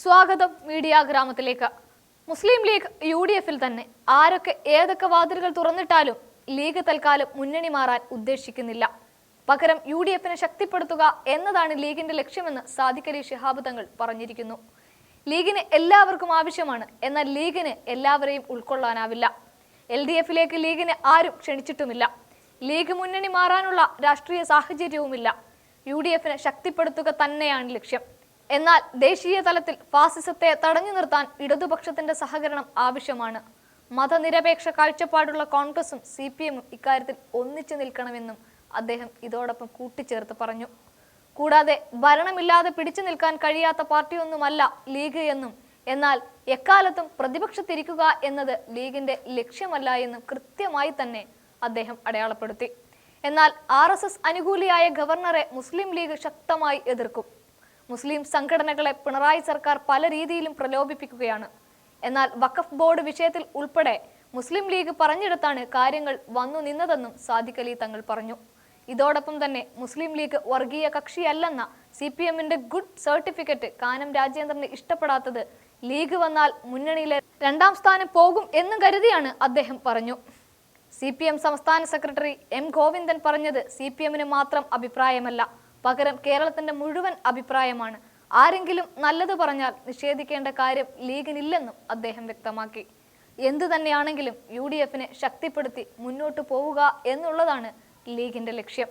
സ്വാഗതം മീഡിയ ഗ്രാമത്തിലേക്ക്. മുസ്ലിം league U D എഫിൽ തന്നെ. ആരൊക്കെ ഏതൊക്കെ വാതിലുകൾ തുറന്നിട്ടാലും ലീഗ് തൽക്കാലം മുന്നണി മാറാൻ ഉദ്ദേശിക്കുന്നില്ല. പകരം യു ഡി എഫിനെ ശക്തിപ്പെടുത്തുക എന്നതാണ് ലീഗിന്റെ ലക്ഷ്യമെന്ന് സാദിഖലി അലി ശിഹാബ് തങ്ങൾ പറഞ്ഞിരിക്കുന്നു. ലീഗിന് എല്ലാവർക്കും ആവശ്യമാണ്. എന്നാൽ ലീഗിന് എല്ലാവരെയും ഉൾക്കൊള്ളാനാവില്ല. എൽ ഡി എഫിലേക്ക് ലീഗിനെ ആരും ക്ഷണിച്ചിട്ടുമില്ല. ലീഗ് മുന്നണി മാറാനുള്ള രാഷ്ട്രീയ സാഹചര്യവുമില്ല. യു ഡി എഫിനെ ശക്തിപ്പെടുത്തുക തന്നെയാണ് ലക്ഷ്യം. എന്നാൽ ദേശീയ തലത്തിൽ ഫാസിസത്തെ തടഞ്ഞു നിർത്താൻ ഇടതുപക്ഷത്തിന്റെ സഹകരണം ആവശ്യമാണ്. മതനിരപേക്ഷ കാഴ്ചപ്പാടുള്ള കോൺഗ്രസും സി പി എമ്മും ഇക്കാര്യത്തിൽ ഒന്നിച്ചു നിൽക്കണമെന്നും അദ്ദേഹം ഇതോടൊപ്പം കൂട്ടിച്ചേർത്ത് പറഞ്ഞു. കൂടാതെ ഭരണമില്ലാതെ പിടിച്ചു നിൽക്കാൻ കഴിയാത്ത പാർട്ടിയൊന്നുമല്ല ലീഗ് എന്നും എന്നാൽ എക്കാലത്തും പ്രതിപക്ഷത്തിരിക്കുക എന്നത് ലീഗിന്റെ ലക്ഷ്യമല്ല എന്നും കൃത്യമായി തന്നെ അദ്ദേഹം അടയാളപ്പെടുത്തി. എന്നാൽ ആർ അനുകൂലിയായ ഗവർണറെ മുസ്ലിം ലീഗ് ശക്തമായി എതിർക്കും. മുസ്ലിം സംഘടനകളെ പിണറായി സർക്കാർ പല രീതിയിലും പ്രലോഭിപ്പിക്കുകയാണ്. എന്നാൽ വഖഫ് ബോർഡ് വിഷയത്തിൽ ഉൾപ്പെടെ മുസ്ലിം ലീഗ് പറഞ്ഞെടുത്താണ് കാര്യങ്ങൾ വന്നു നിന്നതെന്നും സാദിഖ് തങ്ങൾ പറഞ്ഞു. ഇതോടൊപ്പം തന്നെ മുസ്ലിം ലീഗ് വർഗീയ കക്ഷിയല്ലെന്ന സി പി എമ്മിന്റെ ഗുഡ് സർട്ടിഫിക്കറ്റ് കാനം രാജേന്ദ്രന് ഇഷ്ടപ്പെടാത്തത് ലീഗ് വന്നാൽ മുന്നണിയിലെ രണ്ടാം സ്ഥാനം പോകും എന്നും കരുതിയാണ് അദ്ദേഹം പറഞ്ഞു. സി പി എം സംസ്ഥാന സെക്രട്ടറി എം ഗോവിന്ദൻ പറഞ്ഞത് സി പി എമ്മിന് മാത്രം അഭിപ്രായമല്ല. പകരം കേരളത്തിന്റെ മുഴുവൻ അഭിപ്രായമാണ്. ആരെങ്കിലും നല്ലത് പറഞ്ഞാൽ നിഷേധിക്കേണ്ട കാര്യം ലീഗിനില്ലെന്നും അദ്ദേഹം വ്യക്തമാക്കി. എന്തു തന്നെയാണെങ്കിലും യു ഡി എഫിനെ ശക്തിപ്പെടുത്തി മുന്നോട്ടു പോവുക എന്നുള്ളതാണ് ലീഗിന്റെ ലക്ഷ്യം.